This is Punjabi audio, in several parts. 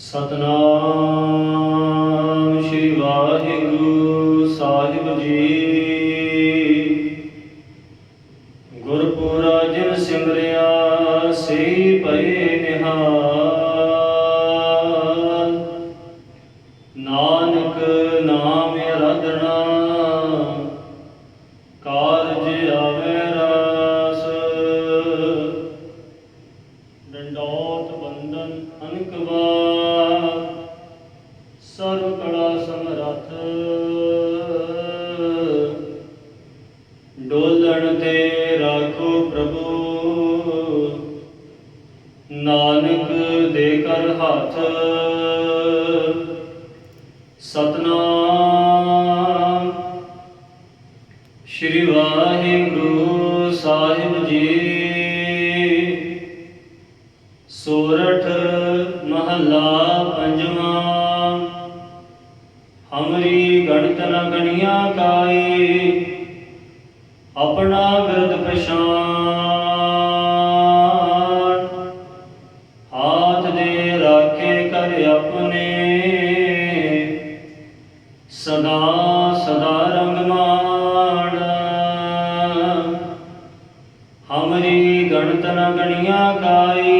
ਸਤਨਾਮ ਸ਼੍ਰੀ ਵਾਹਿਗੁਰੂ ਸਾਹਿਬ ਜੀ। ਗੁਰਪੁਰਾ ਜਿਨ ਸਿਮਰਿਆ ਸੇ ਭਏ ਨਿਹਾਲ। ਨਾਨਕ ਨਾਮ ਰਦਣਾ ਕਾਰਜ ਆਵੇ ਰਾਸ। ਡੰਡੋਤ ਬੰਦਨ ਅਨਕਬਾਰ ਸਰਵ ਕਲਾ ਸਮਰੱਥ ਡੋਲਣ ਤੇ ਰਾਖੋ ਪ੍ਰਭੂ। ਨਾਨਕ ਦੇ ਕਰ ਹੱਥ। ਸਤਨਾਮ। ਸ਼੍ਰੀ ਵਾਹਿਗੁਰੂ ਸਾਹਿਬ ਜੀ। ਸੋਰਠ ਮਹੱਲਾ ਪੰਜਵਾਂ। ਹਮਰੀ ਗਣਤ ਨ ਗਣੀਆਂ ਕਾਈ ਆਪਣਾ ਗਰਦ ਪਛਾਣ। ਹਾਥ ਦੇ ਰਾਖੇ ਕਰ ਆਪਣੇ, ਸਦਾ ਸਦਾ ਰੰਗ ਮਾਣ। ਹਮਰੀ ਗਣਤ ਨ ਗਣੀਆਂ ਕਾਈ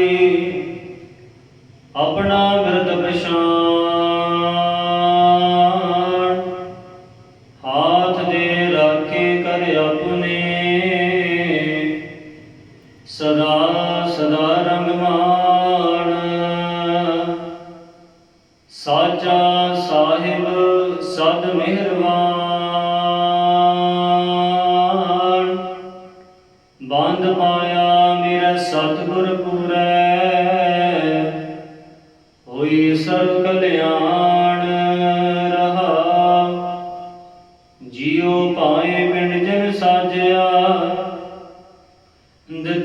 ਸਦਾ ਸਦਾ ਰੰਗ ਸਾਚਾ ਸਾਹਿਬ, ਸਦ ਮਿਹਰਬਾਨ। ਬੰਦ ਪਾਇਆ ਮੇਰਾ ਸਤਿਗੁਰ ਪੂਰੈ। ਹੋਈ ਸਰਬ ਕਲਿਆਣ ਰਹਾ। ਜਿਉ ਪਾਏ ਬਿਨ ਜਨ ਸਾਜਿਆ।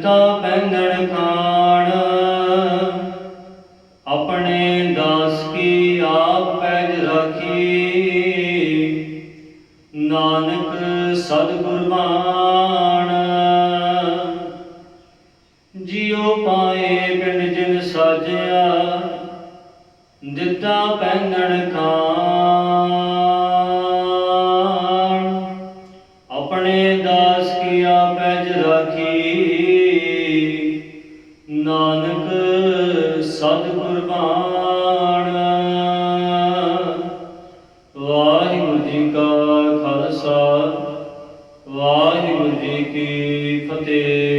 ਦਿੱਤਾ ਪੈਂਦਣ ਖਾਣ। ਆਪਣੇ ਦਾਸ ਕੀ ਆਪ ਪੈਜ ਰਾਖੀ। ਨਾਨਕ ਸਤਿਗੁਰ ਬਾਣ ਜਿਉ ਪਾਏ ਪਿੰਡ ਜਿਨ ਸਾਜਿਆ, ਦਿੱਤਾ ਪੈਂਗਣ ਖਾਣ। ਆਪਣੇ ਦਾਸ ਕੀ ਫਤਿਹ।